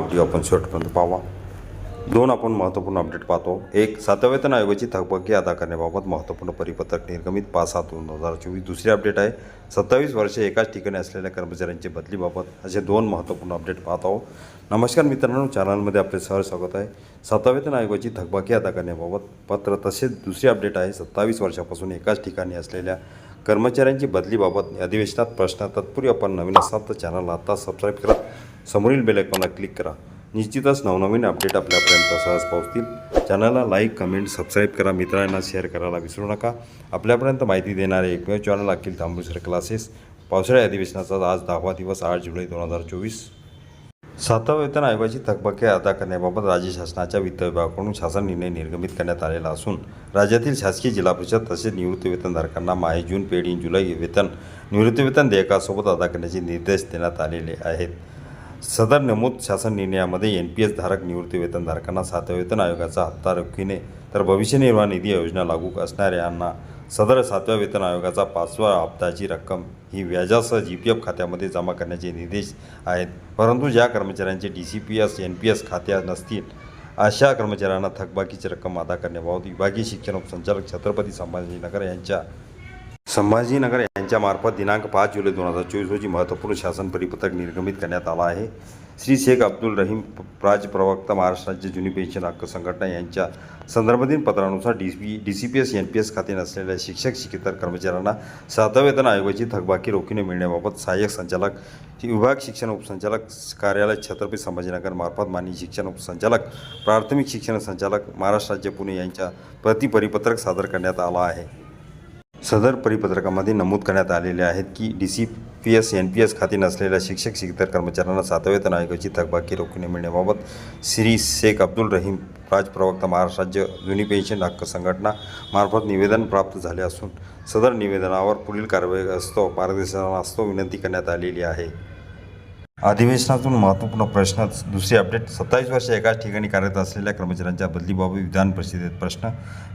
Video आपण शेवटपर्यंत पाहावा दोन आपण महत्त्वपूर्ण अपडेट पाहतो. एक सातव्या वेतन आयोगाची थकबाकी अदा करण्याबाबत महत्त्वपूर्ण परिपत्रक निर्गमित पाच सात दोन हजार चोवीस. दुसरी अपडेट आहे सत्तावीस वर्षे एकाच ठिकाणी असलेल्या कर्मचाऱ्यांची बदलीबाबत असे दोन महत्त्वपूर्ण अपडेट पाहत आहोत. नमस्कार मित्रांनो चॅनलमध्ये आपले सहज स्वागत आहे. सातव्या वेतन आयोगाची थकबाकी अदा करण्याबाबत पत्र तसेच दुसरी अपडेट आहे सत्तावीस वर्षापासून एकाच ठिकाणी असलेल्या कर्मचाऱ्यांची बदलीबाबत अधिवेशनात प्रश्न तत्पूर्वी आपण नवीन असाल तर चॅनलला आता सबस्क्राईब करा. समोरील बेल आयकॉनला क्लिक करा. निश्चितच नवनवीन अपडेट आपल्यापर्यंत सहज पोहोचतील. चॅनलला लाईक कमेंट सबस्क्राईब करा. मित्रांना शेअर करायला विसरू नका. आपल्यापर्यंत माहिती देणारे एकमेव चॅनल अखिल तांबूसर क्लासेस पावसाळी अधिवेशनाचा आज दहावा दिवस आठ जुलै दोन हजार चोवीस. सातव्या वेतन आयोगाची थकबाकी अदा करण्याबाबत राज्य शासनाच्या वित्त विभागाकडून शासन निर्णय निर्गमित करण्यात आलेला असून राज्यातील शासकीय जिल्हा परिषद तसेच निवृत्ती वेतनधारकांना माहे जून पेढी जुलै वेतन निवृत्तीवेतन देयकासोबत अदा करण्याचे निर्देश देण्यात आलेले आहेत. सदर नमूद शासन निर्णयामध्ये एन पी एस धारक निवृत्ती वेतनधारकांना सातव्या वेतन आयोगाचा हप्ता रोखीने तर भविष्य निर्वाह निधी योजना लागू असणाऱ्यांना सदर सातव्या वेतन आयोगाचा पाचवा हप्त्याची रक्कम ही व्याजासह जी पी एफ खात्यामध्ये जमा करण्याचे निर्देश आहेत. परंतु ज्या कर्मचाऱ्यांचे D C P S N P S खात्या नसतील अशा कर्मचाऱ्यांना थकबाकीची रक्कम अदा करण्याबाबत विभागीय शिक्षण उपसंचालक छत्रपती संभाजीनगर यांच्या संभाजीनगर यांच्यामार्फत दिनांक पाच जुलै दोन हजार चोवीस रोजी महत्त्वपूर्ण शासन परिपत्रक निर्गमित करण्यात आला आहे. श्री शेख अब्दुल रहीम राज प्रवक्ता महाराष्ट्र राज्य जुनी पेन्शन हक्क संघटना यांच्या संदर्भातील पत्रानुसार D P D C P S N P S खाते नसलेल्या शिक्षक शिक्षेतर कर्मचाऱ्यांना सातव्या वेतन आयोगाची थकबाकी रोखीने मिळण्याबाबत सहाय्यक संचालक विभाग शिक्षण उपसंचालक कार्यालय छत्रपती संभाजीनगर मार्फत माननीय शिक्षण उपसंचालक प्राथमिक शिक्षण संचालक महाराष्ट्र राज्य पुणे यांच्या प्रतिपरिपत्रक सादर करण्यात आला आहे. सदर परिपत्रकामध्ये नमूद करण्यात आलेले आहेत की D C P S N P S खाते नसलेल्या शिक्षक शिक्षितर कर्मचाऱ्यांना सातव्या वेतन आयोगाची थकबाकी रोखणे मिळण्याबाबत श्री शेख अब्दुल रहीम राज प्रवक्ता महाराष्ट्र राज्य जुनी पेन्शन हक्क संघटना मार्फत निवेदन प्राप्त झाले असून सदर निवेदनावर पुढील कारवाई असतो मार्गदर्शनास्तव विनंती करण्यात आलेली आहे. अधिवेशनातून महत्त्वपूर्ण प्रश्न दुसरी अपडेट. सत्तावीस वर्ष एकाच ठिकाणी कार्यरत असलेल्या कर्मचाऱ्यांच्या बदलीबाबत विधान परिषदेत प्रश्न.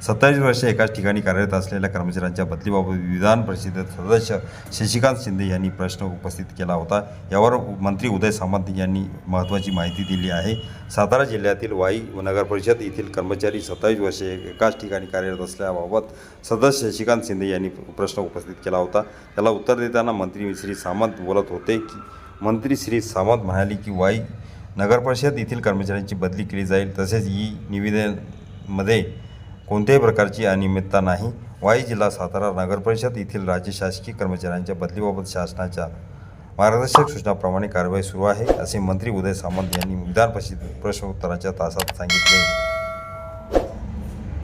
सत्तावीस वर्ष एकाच ठिकाणी कार्यरत असलेल्या कर्मचाऱ्यांच्या बदलीबाबत विधान परिषदेत सदस्य शशिकांत शिंदे यांनी प्रश्न उपस्थित केला होता. यावर मंत्री उदय सामंत यांनी महत्त्वाची माहिती दिली आहे. सातारा जिल्ह्यातील वाई व नगर परिषद येथील कर्मचारी सत्तावीस वर्षे एकाच ठिकाणी कार्यरत असल्याबाबत सदस्य शशिकांत शिंदे यांनी प्रश्न उपस्थित केला होता. त्याला उत्तर देताना मंत्री श्री सामंत बोलत होते की मंत्री श्री सावंत म्हणाले की वाई नगरपरिषद येथील कर्मचाऱ्यांची बदली केली जाईल तसेच ही निवेदनमध्ये कोणत्याही प्रकारची अनियमितता नाही. वाई जिल्हा सातारा नगरपरिषद येथील राज्य शासकीय कर्मचाऱ्यांच्या बदलीबाबत शासनाच्या मार्गदर्शक सूचनाप्रमाणे कारवाई सुरू आहे असे मंत्री उदय सामंत यांनी विधान परिषद प्रश्नोत्तराच्या तासात सांगितले.